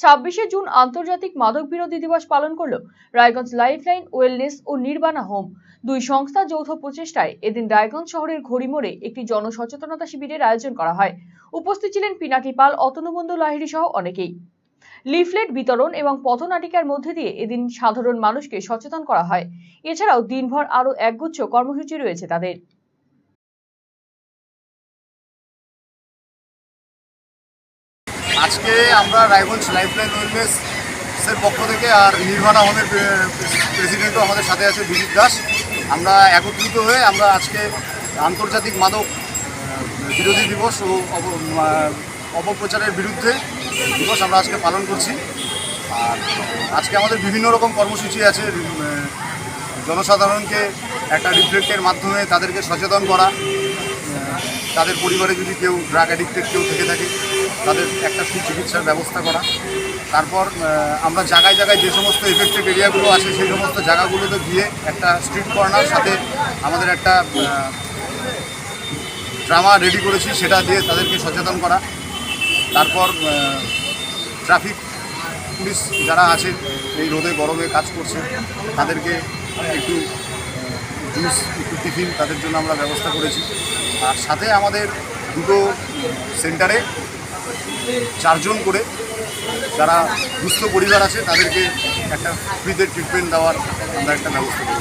ছাব্বিশে জুন আন্তর্জাতিক মাদক বিরোধী দিবস পালন করল রায়গঞ্জ লাইফলাইন, ওয়েলনেস ও নির্বাণা হোম। দুই সংস্থার যৌথ প্রচেষ্টায় এদিন রায়গঞ্জ শহরের ঘড়িমোড়ে একটি জনসচেতনতা শিবিরের আয়োজন করা হয়। উপস্থিত ছিলেন পিনাকি পাল, অতনুবন্ধু লাহিড়ী সহ অনেকেই। লিফলেট বিতরণ এবং পথনাটিকার মধ্যে দিয়ে এদিন সাধারণ মানুষকে সচেতন করা হয়। এছাড়াও দিনভর আরও একগুচ্ছ কর্মসূচি রয়েছে তাদের। আজকে আমরা রায়গঞ্জ লাইফলাইন ওয়েলনেস এর পক্ষ থেকে আর নির্বাণা হোমের প্রেসিডেন্টও আমাদের সাথে আছে বিজিত দাস। আমরা একত্রিত হয়ে আমরা আজকে আন্তর্জাতিক মাদক বিরোধী দিবস ও অপ- অপপ্রচারের বিরুদ্ধে দিবস আমরা আজকে পালন করছি। আর আজকে আমাদের বিভিন্ন রকম কর্মসূচি আছে জনসাধারণকে একটা রিফ্লেক্টের মাধ্যমে তাদেরকে সচেতন করা তাদের পরিবারে যদি কেউ ড্রাগ অ্যাডিক্টেড কেউ থেকে থাকে তাদের একটা সুচিকিৎসার ব্যবস্থা করা। তারপর আমরা জায়গায় জায়গায় যে সমস্ত এফেক্টেড এরিয়াগুলো আছে, সেই সমস্ত জায়গাগুলোতে গিয়ে একটা স্ট্রিট কর্নার সাথে আমাদের একটা ড্রামা রেডি করেছি, সেটা দিয়ে তাদেরকে সচেতন করা। তারপর ট্রাফিক পুলিশ যারা আছে, এই রোদে গরমে কাজ করছে, তাদেরকে একটু জুস একটু টিফিন তাদের জন্য আমরা ব্যবস্থা করেছি। আর সাথে আমাদের দুটো সেন্টারে চারজন করে যারা দুস্থ পরিবার আছে, তাদেরকে একটা ফ্রিতে ট্রিটমেন্ট দেওয়ার আমরা একটা ব্যবস্থা করেছি